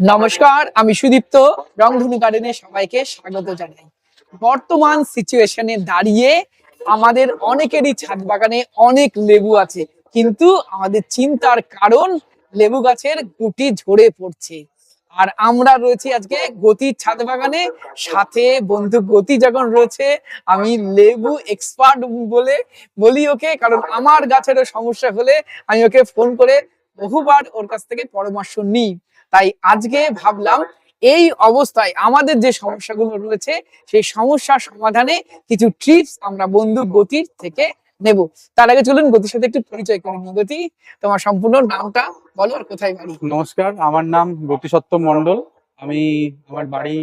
নমস্কার, আমি সুদীপ্ত, রংধনু গার্ডেনে সবাইকে স্বাগত জানাই। বর্তমান সিচুয়েশনে দাঁড়িয়ে আমাদের অনেকেরই ছাদ বাগানে অনেক লেবু আছে, কিন্তু আমাদের চিন্তার কারণ লেবু গাছের গুটি ঝরে পড়ছে। আর আমরা রয়েছি আজকে গতির ছাদ বাগানে, সাথে বন্ধু গতি যখন রয়েছে, আমি লেবু এক্সপার্ট বলে বলি ওকে, কারণ আমার গাছেরও সমস্যা হলে আমি ওকে ফোন করে বহুবার ওর কাছ থেকে পরামর্শ নিই। তাই আজকে ভাবলাম এই অবস্থায় আমাদের যে সমস্যাগুলো রয়েছে, সেই সমস্যার সমাধানে কিছু ট্রিপস আমরা বন্ধু গতির থেকে নেব। তার আগে চলুন গতির সাথে একটু পরিচয় করে নিই। গতি, তোমার সম্পূর্ণ নামটা বলো আর কোথায় বাড়ি? নমস্কার, আমার নাম গতিসত্ত্ব মন্ডল আমি আমার বাড়ি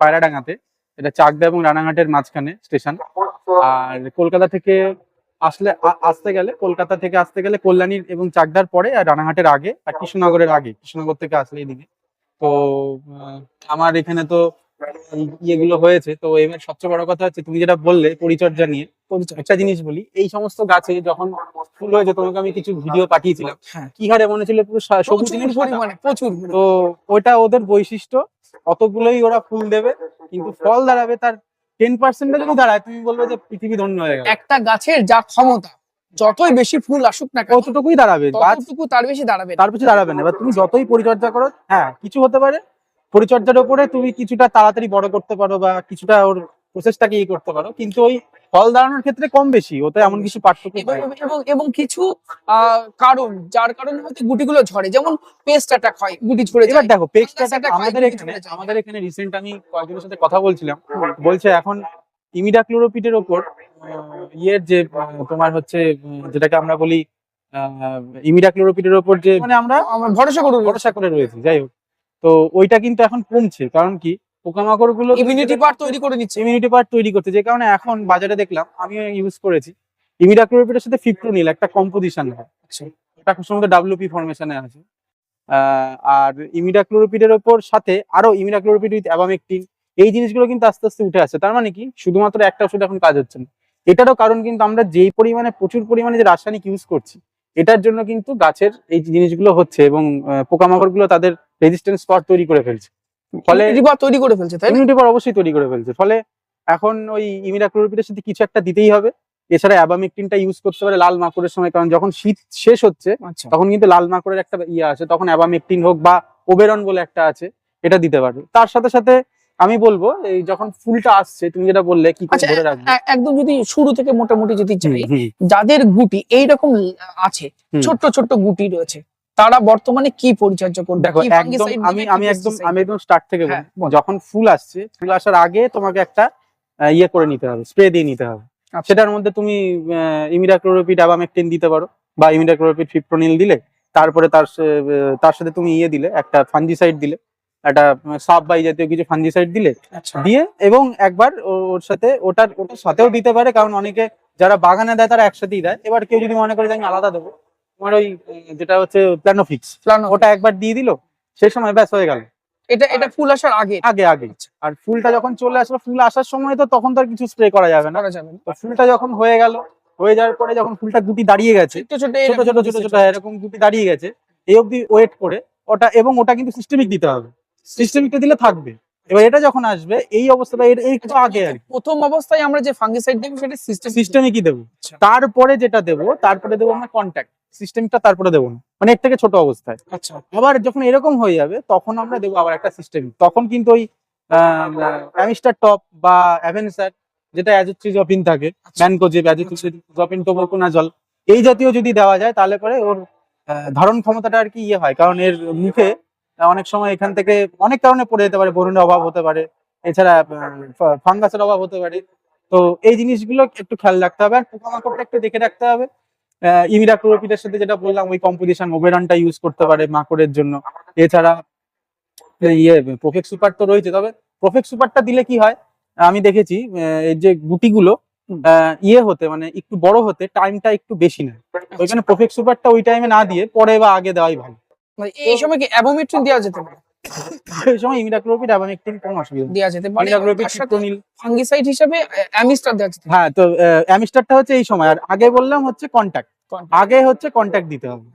পায়রাডাঙ্গাতে। এটা চাকদা এবং রানাঘাটের মাঝখানে স্টেশন। আর কলকাতা থেকে আসলে আসতে গেলে কলকাতা থেকে আসতে গেলে কল্যাণীর এবং চাকদার পরে আর রানাঘাটের আগে আর কৃষ্ণনগরের আগে। কৃষ্ণনগর থেকে আসলে এদিকে তো আমার এখানে তো ইয়েগুলো হয়েছে। তো এবার সবচেয়ে বড় কথা হচ্ছে তুমি যেটা বললে পরিচর্যা নিয়ে একটা জিনিস বলি এই সমস্ত গাছে যখন ফুল হয়েছে তোমাকে আমি কিছু ভিডিও পাঠিয়েছিলাম। হ্যাঁ। কি হারে মনে ছিল পুরো সবুজ পরিমাণে প্রচুর। তো ওটা ওদের বৈশিষ্ট্য অতগুলোই ওরা ফুল দেবে কিন্তু ফল দাঁড়াবে তার টেন যদি দাঁড়ায় তুমি বলবে যে পৃথিবী ধন্য হয়ে গেল। একটা গাছের যা ক্ষমতা যতই বেশি ফুল আসুক না কতটুকুই দাঁড়াবে। তার বেশি দাঁড়াবে তার দাঁড়াবে না। এবার তুমি যতই পরিচর্যা করো হ্যাঁ কিছু হতে পারে। পরিচর্যার উপরে তুমি কিছুটা তাড়াতাড়ি বড় করতে পারো বা কিছুটা ওর প্রসেসটাকে ইয়ে করতে পারো? কিন্তু ওই ফল দাঁড়ানোর ক্ষেত্রে কম বেশি ওতে এমন কিছু পার্থক্য এবং এবং কিছু কারণ যার কারণে হয়তো গুটিগুলো ঝরে। যেমন পেস্ট অ্যাটাক হয় গুটি ঝরে এবার দেখো attack হয়, আমাদের এখানে আমাদের এখানে রিসেন্ট আমি কয়েকজনের সাথে কথা বলছিলাম। বলছে এখন ইমিডাক্লোরোপিডের ওপর ইয়ের যে তোমার হচ্ছে যেটাকে আমরা বলি ইমিডাক্লোরোপিডের ওপর যে মানে আমরা ভরসা করুন ভরসা করে রয়েছি যাই হোক। তো ওইটা কিন্তু এখন কমছে। কারণ কি? পোকামাকড়গুলো ইমিউনিটি পাওয়ার তৈরি করে নিচ্ছে ইমিউনিটি পাওয়ার তৈরি করতে যে কারণে এখন বাজারে দেখলাম আমিও ইউজ করেছি। ইমিডাক্লোরোপিডের সাথে ফিপ্রোনিল একটা কম্পোজিশন হয়। আচ্ছা। এটা খুব সম্ভবত ডাব্লিউপি ফরমেশনে আছে। আর ইমিডাক্লোরোপিডের ওপর সাথে আরও ইমিডাক্লোরোপিড উইথ অ্যাবামেকটিন এই জিনিসগুলো কিন্তু আস্তে আস্তে উঠে আসছে। তার মানে কি? শুধুমাত্র একটা ওষুধ এখন কাজ হচ্ছে না। এটারও কারণ কিন্তু আমরা যেই পরিমাণে প্রচুর পরিমাণে যে রাসায়নিক ইউজ করছি এটার জন্য কিন্তু গাছের এই জিনিসগুলো হচ্ছে এবং আহ, পোকামাকড়গুলো তাদের রেজিস্ট্যান্স স্তর তৈরি করে ফেলছে। ফলে ইমিউনিটি তৈরি করে ফেলছে তাই পাওয়ার অবশ্যই তৈরি করে ফেলছে। ফলে এখন ওই ইমিডাক্লোরোপিডের সাথে কিছু একটা দিতেই হবে। এছাড়া অ্যাবামেকটিনটা ইউজ করতে পারে লাল মাকড়ের সময় কারণ যখন শীত শেষ হচ্ছে আচ্ছা। তখন কিন্তু লাল মাকড়ের একটা ইয়ে আছে তখন অ্যাবামেকটিন হোক বা ওবেরন বলে একটা আছে এটা দিতে পারবে। তার সাথে সাথে আমি বলব এই যখন ফুলটা আসছে তুমি যেটা বললে কি করে আচ্ছা ধরে রাখবে? একদম যদি শুরু থেকে মোটামুটি যদি যাই যাদের গুটি এইরকম আছে হুম। ছোট্ট ছোট্ট গুটি রয়েছে তারা বর্তমানে কি পরিচর্যা করবে? দেখো একদম আমি আমি একদম আমি একদম স্টার্ট থেকে হ্যাঁ, বলি। যখন ফুল আসছে ফুল আসার আগে তোমাকে একটা ইয়ে করে নিতে হবে স্প্রে দিয়ে নিতে হবে। আচ্ছা। সেটার মধ্যে তুমি ইমিডাক্লোরোপিড অ্যাবামেকটিন দিতে পারো বা ইমিডাক্লোরোপিড ফিপ্রোনিল দিলে তারপরে তার তার সাথে তুমি ইয়ে দিলে একটা ফাঞ্জিসাইড দিলে একটা সাব বাই জাতীয় কিছু ফাঞ্জিসাইড দিলে আচ্ছা। দিয়ে এবং একবার ওর সাথে ওটার ওটার সাথেও দিতে পারে কারণ অনেকে যারা বাগানে দেয় তারা একসাথেই দেয়। এবার কেউ যদি মনে করে যে আমি আলাদা দেবো তোমার ওই যেটা হচ্ছে প্ল্যানোফিক্স Plano- ওটা একবার দিয়ে দিল সেই সময় ব্যাস হয়ে গেল। এটা এটা ফুল আসার আগে? আগে আগে। আর ফুলটা যখন চলে আসলো ফুল আসার সময় তো তখন তো আর কিছু স্প্রে করা যাবে না। ফুলটা যখন হয়ে গেল হয়ে যাওয়ার পরে যখন ফুলটা গুটি দাঁড়িয়ে গেছে ছোট ছোট ছোট ছোট ছোট এরকম গুটি দাঁড়িয়ে গেছে এই অবধি ওয়েট করে ওটা এবং ওটা কিন্তু সিস্টেমিক দিতে হবে। সিস্টেমিকটা দিলে থাকবে। এবার এটা যখন আসবে এই অবস্থাটা এর এই একটু আগে আর কি। প্রথম অবস্থায় আমরা যে ফাঙ্গিসাইড দেবো সেটা সিস্টেম সিস্টেমিকই দেবো? আচ্ছা। তারপরে যেটা দেবো তারপরে দেবো আমরা কন্ট্যাক্ট সিস্টেমটা তারপরে দেবো না। মানে এর থেকে ছোট অবস্থায়। আচ্ছা। আবার যখন এরকম হয়ে যাবে তখন আমরা দেবো আবার একটা সিস্টেম তখন কিন্তু ওই অ্যামিস্টার টপ বা অ্যাভেন্সার যেটা অ্যাজোট্রিজপিন থাকে আচ্ছা। ম্যানকোজেব অ্যাজোট্রিজপিন টোবোকোনা জল এই জাতীয় যদি দেওয়া যায় তাহলে পরে ওর ধারণ ক্ষমতাটা আর কি ইয়ে হয়। কারণ এর মুখে অনেক সময় এখান থেকে অনেক কারণে পড়ে যেতে পারে, বরুণের অভাব হতে পারে। এছাড়া ফাঙ্গাসের অভাব হতে পারে। তো এই জিনিসগুলো একটু খেয়াল রাখতে হবে আর পোকামাকড়টা একটু দেখে রাখতে হবে। ইমিডাক্লোরোপিডের সাথে যেটা বললাম, ওই কম্পোজিশন ওবেরনটা ইউজ করতে পারে মাকড়ের জন্য। এছাড়া ইয়ে প্রফেক্ট সুপার তো রয়েছে, তবে প্রফেক্ট সুপারটা দিলে কি হয়, আমি দেখেছি এই যে গুটিগুলো ইয়ে হতে মানে একটু বড় হতে টাইমটা একটু বেশি নেয়। ওইখানে প্রফেক্ট সুপারটা ওই টাইমে না দিয়ে পরে বা আগে দেওয়াই ভালো। এই সময় কি অ্যাবোমেট্রিন দেওয়া যেতে পারে? এই সময় ইমিডাক্লোরোপিড এবং একটু অসুবিধা দেওয়া যেতে পারে। ইমিডাক্লোরোপিড তার সাথে ফাঙ্গিসাইড হিসেবে অ্যামিস্টার দেওয়া যেতে হ্যাঁ তো অ্যামিস্টারটা হচ্ছে এই সময়। আর আগে বললাম হচ্ছে কন্ট্যাক্ট পারে আগে হচ্ছে কন্ট্যাক্ট দিতে হবে।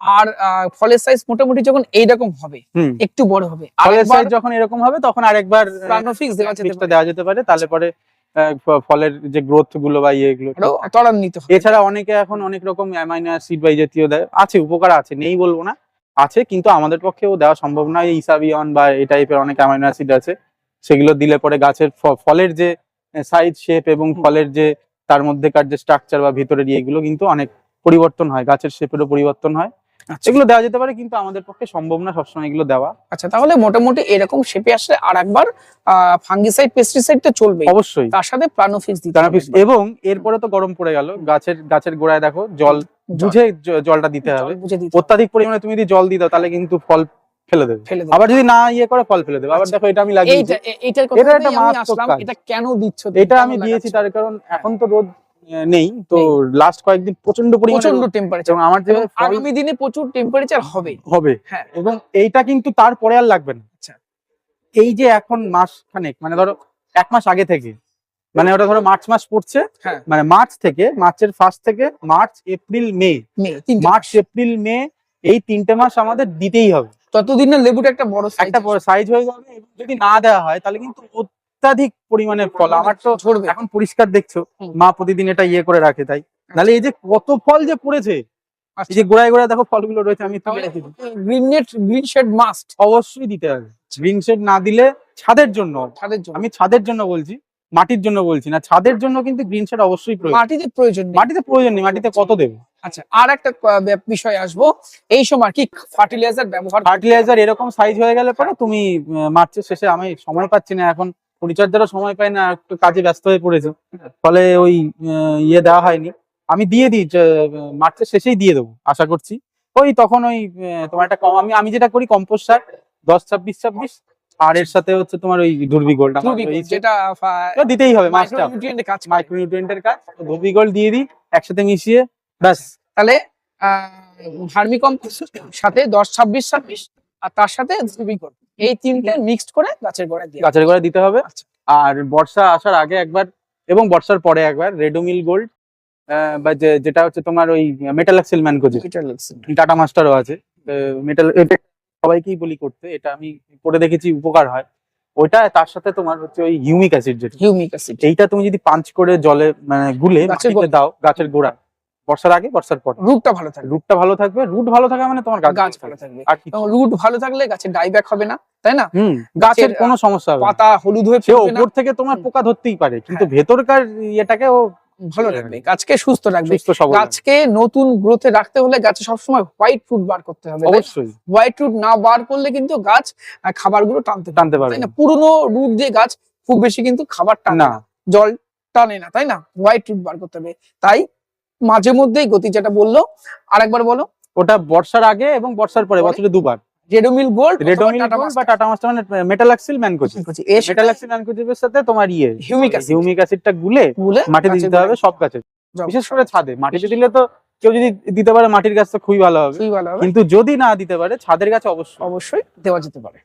আর আহ, ফলের সাইজ মোটামুটি যখন এইরকম হবে একটু বড় হবে। আর ফলের সাইজ যখন এরকম হবে তখন আরেকবার প্রাণফিক্স দেওয়া যেতে পারে। দেওয়া যেতে পারে। তাহলে পরে ফলের যে গ্রোথগুলো বা ইয়েগুলো আরও ত্বরান্বিত এছাড়া অনেকে এখন অনেক রকম অ্যামাইনো অ্যাসিড বা জাতীয় দেয়। আছে উপকার আছে নেই বলব না। আছে কিন্তু আমাদের পক্ষেও দেওয়া সম্ভব নয় ইসাবিয়ন বা এই টাইপের অনেক অ্যামাইনো অ্যাসিড আছে সেগুলো দিলে পরে গাছের ফ- ফলের যে সাইজ শেপ এবং ফলের যে তার মধ্যেকার যে স্ট্রাকচার বা ভিতরের ইয়েগুলো কিন্তু অনেক পরিবর্তন হয় গাছের শেপেরও পরিবর্তন হয়। এগুলো দেওয়া যেতে পারে কিন্তু আমাদের পক্ষে সম্ভব না সবসময় এগুলো দেওয়া। আচ্ছা তাহলে মোটামুটি এরকম শেপে আসলে আর একবার ফাঙ্গিসাইড পেস্টিসাইড তো চলবে অবশ্যই। তার সাথে প্রাণোফিক্স দিতে হবে। এবং এরপরে তো গরম পড়ে গেল গাছের গাছের গোড়ায় দেখো জল বুঝে জলটা দিতে হবে। অত্যাধিক পরিমাণে তুমি যদি জল দাও তাহলে কিন্তু ফল ফেলে দেবে। আবার যদি না ইয়ে করে ফল ফেলে দেবে। আবার আচ্ছা। দেখো এটা আমি এইটার এটা কথা একটা আমি মারাত্মক আসলাম এটা কেন দিচ্ছ? এটা আমি দিয়েছি তার কারণ এখন তো রোদ নেই। তো লাস্ট কয়েকদিন প্রচণ্ড পরিমাণে প্রচণ্ড টেম্পারেচার এবং আমার যে ফল আগামী দিনে প্রচুর টেম্পারেচার হবে। হবে। হ্যাঁ। এবং এইটা কিন্তু তারপরে আর লাগবে না। আচ্ছা। এই যে এখন মাস খানেক মানে ধরো এক মাস আগে থেকে মানে ওটা ধরো মার্চ মাস পড়ছে হ্যাঁ। মানে মার্চ থেকে মার্চের ফার্স্ট থেকে March April May March April May এই তিনটে মাস আমাদের দিতেই হবে। ততদিন না লেবুটা একটা বড় একটা বড় সাইজ হয়ে যাবে এবং যদি না দেওয়া হয় তাহলে কিন্তু অত্যাধিক পরিমাণে ফল। আমার তো এখন পরিষ্কার দেখছ মা প্রতিদিন এটা ইয়ে করে রাখে তাই। নাহলে এই যে কত ফল যে পড়েছে আচ্ছা। এই যে গোড়ায় গোড়ায় দেখো ফলগুলো রয়েছে আমি green net green shade must অবশ্যই দিতে হবে। গ্রিন শেড না দিলে ছাদের জন্য ছাদের জন্য। আমি ছাদের জন্য বলছি মাটির জন্য বলছি না ছাদের জন্য কিন্তু গ্রিন শেড অবশ্যই প্রয়োজন। মাটিতে প্রয়োজন নেই। মাটিতে প্রয়োজন নেই মাটিতে কত দেবে? আচ্ছা আর একটা বিষয় আসব। এই সময় কি ফার্টিলাইজার ব্যবহার ফার্টিলাইজার এরকম সাইজ হয়ে গেলে পরে তুমি মার্চের শেষে আমি সময় পাচ্ছি না এখন। পরিচর্যারও সময় পাই না একটু কাজে ব্যস্ত হয়ে পড়েছে। ফলে ওই ইয়ে দেওয়া হয়নি। আমি দিয়ে দিই মার্চের শেষেই দিয়ে দেবো আশা করছি। ওই তখন ওই তোমার একটা কম আমি আমি যেটা করি কম্পোস্ট সার দশ ছাব্বিশ ছাব্বিশ আর এর সাথে হচ্ছে তোমার ওই ধুরবি গোল্ড যেটা দিতেই হবে মাছটা। মাইক্রোনিউট্রিয়েন্টে কাজ করে। মাইক্রোনিউট্রিয়েন্টের কাজ ধুরবি গোল্ড দিয়ে দিই একসাথে মিশিয়ে ব্যাস। তাহলে ভার্মি কম্পোস্ট সাথে দশ ছাব্বিশ ছাব্বিশ আর তার সাথে ধুবিকর এই তিনটে মিক্সড করে গাছের গোড়ায় দিয়ে গাছের গোড়ায় দিতে হবে। আচ্ছা। আর বর্ষা আসার আগে একবার এবং বর্ষার পরে একবার রেডোমিল গোল্ড বা যেটা হচ্ছে তোমার ওই মেটাল এক্সেল ম্যানকোজে। টাটা মাস্টারও আছে। মেটাল সবাইকেই বলি করতে এটা আমি করে দেখেছি উপকার হয়। ওইটা তার সাথে তোমার হচ্ছে ওই হিউমিক অ্যাসিড যেটা। হিউমিক অ্যাসিড এইটা তুমি যদি পাঞ্চ করে জলে মানে গুলে দাও গাছের গোড়া বর্ষার আগে বর্ষার পরে। রুটটা ভালো থাকবে। রুটটা ভালো থাকবে রুট ভালো থাকা মানে তোমার গাছ ভালো থাকবে। আর কিছু রুট ভালো থাকলে গাছের ডাইব্যাক হবে না তাই না? গাছের কোনো সমস্যা হবে। পাতা হলুদ হয়ে সে ওপর থেকে তোমার পোকা ধরতেই পারে কিন্তু হ্যাঁ। ভেতরকার ইয়েটাকে ও ভালো রাখবে গাছকে সুস্থ রাখবে। গাছকে নতুন গ্রোথে রাখতে হলে গাছে সবসময় হোয়াইট ফ্রুট বার করতে হবে অবশ্যই। হোয়াইট রুট না বার করলে কিন্তু গাছ খাবারগুলো টানতে টানতে না, পারবে না? পুরনো রুট দিয়ে গাছ খুব বেশি কিন্তু খাবার টানে না। জল টানে না তাই না হোয়াইট রুট বার করতে হবে। তাই মাঝে মধ্যেই গতি যেটা বলল আরেকবার বলো। ওটা বর্ষার আগে এবং বর্ষার পরে? বছরে দুবার। রেডোমিল গোল্ড রেডোমিল বা টাটা মাস্টার মানে মেটালাক্সিল মেটালাক্সিল সাথে তোমার ইয়ে হিউমিক অ্যাসিড হিউমিক অ্যাসিডটা গুলে গুলে মাটিতে দিতে হবে সব গাছে। বিশেষ করে ছাদে। মাটিতে দিলে তো কেউ যদি দিতে পারে মাটির গাছ তো খুবই ভালো হবে। কিন্তু যদি না দিতে পারে ছাদের গাছ অবশ্যই। অবশ্যই দেওয়া যেতে পারে।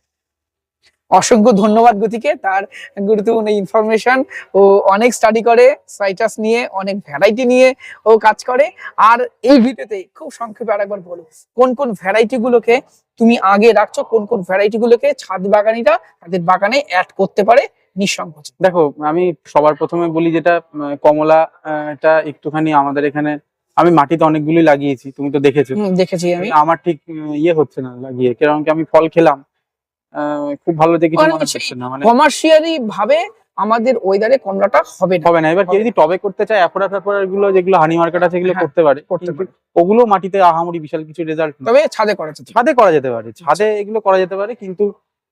অসংখ্য ধন্যবাদ গতিকে তার গুরুত্বপূর্ণ ইনফরমেশন ও অনেক স্টাডি করে সাইটাস নিয়ে অনেক ভ্যারাইটি নিয়ে ও কাজ করে। আর এই ভিডিওতে খুব সংক্ষেপে আরেকবার বলো কোন কোন ভ্যারাইটি গুলোকে তুমি আগে রাখছো কোন কোন ভ্যারাইটি গুলোকে ছাদ বাগানিরা তাদের বাগানে অ্যাড করতে পারে নিঃসংকোচে দেখো আমি সবার প্রথমে বলি যেটা কমলা এটা একটুখানি আমাদের এখানে আমি মাটিতে অনেকগুলি লাগিয়েছি তুমি তো দেখেছ। দেখেছি আমি। আমার ঠিক ইয়ে হচ্ছে না লাগিয়ে কারণ কি আমি ফল খেলাম খুব ভালো যে কিছু মানে হচ্ছে না মানে কমার্শিয়ালি ভাবে আমাদের ওয়েদারে কমলাটা হবে না। হবে না। এবার কেউ যদি টবে করতে চায় অ্যাফোরা ফ্যাফোরা গুলো যেগুলো হানি মার্কেট আছে এগুলো হ্যাঁ, করতে পারে। ওগুলো মাটিতে আহামরি বিশাল কিছু রেজাল্ট তবে ছাদে করা যেতে ছাদে করা যেতে পারে। ছাদে এগুলো করা যেতে পারে কিন্তু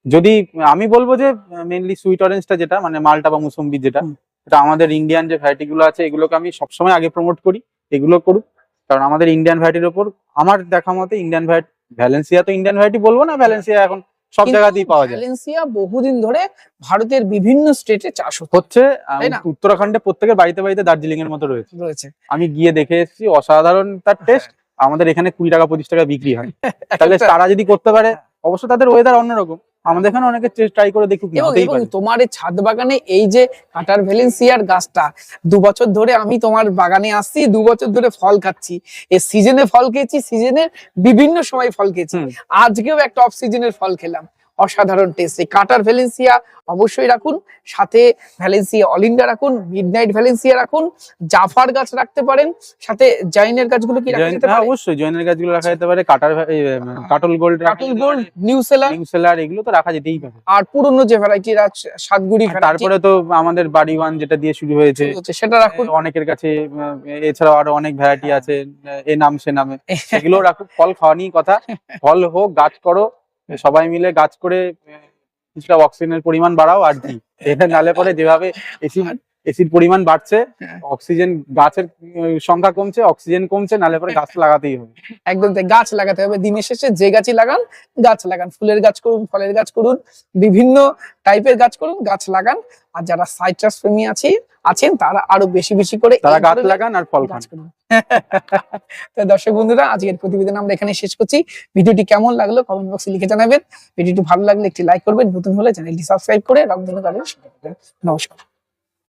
যদি আমি বলব যে মেনলি সুইট অরেঞ্জটা যেটা মানে মালটা বা মুসম্বি যেটা এটা আমাদের ইন্ডিয়ান যে ভ্যারাইটি গুলো আছে এগুলোকে আমি সবসময় আগে প্রমোট করি এগুলো করুক। কারণ আমাদের ইন্ডিয়ান ভ্যারাইটির ওপর আমার দেখা মতে ইন্ডিয়ান ভ্যারাইটি ভ্যালেন্সিয়া তো ইন্ডিয়ান ভ্যারাইটি বলব না ভ্যালেন্সিয়া এখন সব জায়গাতেই পাওয়া যায়। ভ্যালেন্সিয়া বহুদিন ধরে ভারতের বিভিন্ন স্টেটে চাষ হচ্ছে। উত্তরাখণ্ডে প্রত্যেকের বাড়িতে বাড়িতে দার্জিলিং এর মতো রয়েছে। রয়েছে। আমি গিয়ে দেখে এসেছি অসাধারণ তার টেস্ট আমাদের এখানে কুড়ি টাকা পঁচিশ টাকা বিক্রি হয়। তাহলে তারা যদি করতে পারে অবশ্য তাদের ওয়েদার অন্যরকম। আমাদের এখানে অনেকে ট্রাই করে দেখুক এবং তোমার এই ছাদ বাগানে এই যে কাটার ভ্যালেন্সিয়ার গাছটা দু বছর ধরে আমি তোমার বাগানে আসছি দু বছর ধরে ফল খাচ্ছি। এই সিজনে ফল খেয়েছি সিজনের বিভিন্ন সময় ফল খেয়েছি। আজকেও একটা অফ সিজনের ফল খেলাম। অসাধারণ টেস্ট কাটার ভ্যালেন্সিয়া অবশ্যই রাখুন সাথে ভ্যালেন্সিয়া অলিন্ডা রাখুন মিডনাইট ভ্যালেন্সিয়া রাখুন জাফার গাছ রাখতে পারেন সাথে জাইনের গাছগুলো কি রাখা যেতে হ্যাঁ, পারে অবশ্যই জয়েনের গাছগুলো রাখা যেতে পারে কাটার কাটল গোল্ড কাটল গোল্ড নিউ সেলার সেলার এগুলো তো রাখা যেতেই পারে। আর পুরনো যে ভ্যারাইটি রাজ সাতগুড়ি তারপরে তো আমাদের বাড়ি ওয়ান যেটা দিয়ে শুরু হয়েছে। সেটা রাখুন। অনেকের কাছে এছাড়াও আরও অনেক ভ্যারাইটি আছে এ নাম সে নামে। এগুলো রাখুক ফল খাওয়া নিয়ে কথা। ফল হোক গাছ করো সবাই মিলে গাছ করে কিছুটা অক্সিজেনের পরিমাণ বাড়াও আর কি। এটা নালে পরে যেভাবে এসি এসির পরিমাণ বাড়ছে হ্যাঁ। অক্সিজেন গাছের সংখ্যা কমছে অক্সিজেন কমছে নালে পরে গাছ লাগাতেই হবে। একদম তাই গাছ লাগাতে হবে। দিনের শেষে যে গাছই লাগান গাছ লাগান। ফুলের গাছ করুন ফলের গাছ করুন বিভিন্ন টাইপের গাছ করুন গাছ লাগান। আর যারা সাইট্রাস প্রেমী আছে আছেন তারা আরও বেশি বেশি করে তারা গাছ লাগান আর ফল গাছ করুন। তো দর্শক বন্ধুরা আজকের প্রতিবেদন আমরা এখানে শেষ করছি। ভিডিওটি কেমন লাগল কমেন্ট বক্সে লিখে জানাবেন। ভিডিওটি ভালো লাগলে একটি লাইক করবেন। নতুন হলে চ্যানেলটি সাবস্ক্রাইব করে রংধনু নমস্কার।